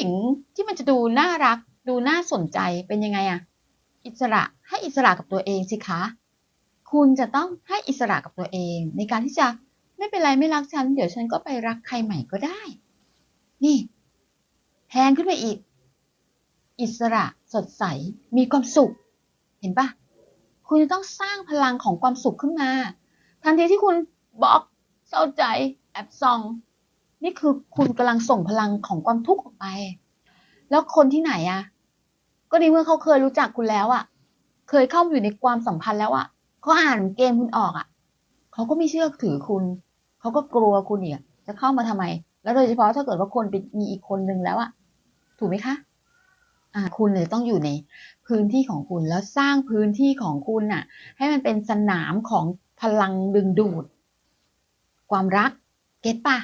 ญิงที่มันจะดูน่ารัก ดูน่าสนใจเป็นยังไงอะอิสระให้อิสระกับตัวเองสิคะ คุณจะต้องให้อิสระกับตัวเอง ในการที่จะไม่เป็นไรไม่รักฉัน เดี๋ยวฉันก็ไปรักใครใหม่ก็ได้ นี่ แพงขึ้นไปอีก อิสระสดใสมีความสุข เห็นปะคุณจะต้องสร้างพลังของความสุขขึ้นมา ทันทีที่คุณบล็อกเศร้าใจ แอบซอง นี่คือคุณกำลังส่งพลังของความทุกข์ออกไป แล้วคนที่ไหนอะก็ในเมื่อเขาเคยรู้จักคุณแล้วอะเคยเข้ามาอยู่ในความสัมพันธ์แล้วอะเขาอ่านเกมคุณออกอะเขาก็ไม่เชื่อถือคุณ เขาก็กลัวคุณเนี่ยจะเข้ามาทำไม แล้วโดยเฉพาะถ้าเกิดว่าคนเป็นมีอีกคนนึงแล้วอะถูกไหมคะอ่าคุณเลยต้องอยู่ในพื้นที่ของคุณแล้วสร้างพื้นที่ของคุณน่ะ ให้มันเป็นสนามของพลังดึงดูด ความรัก เก็ตปะ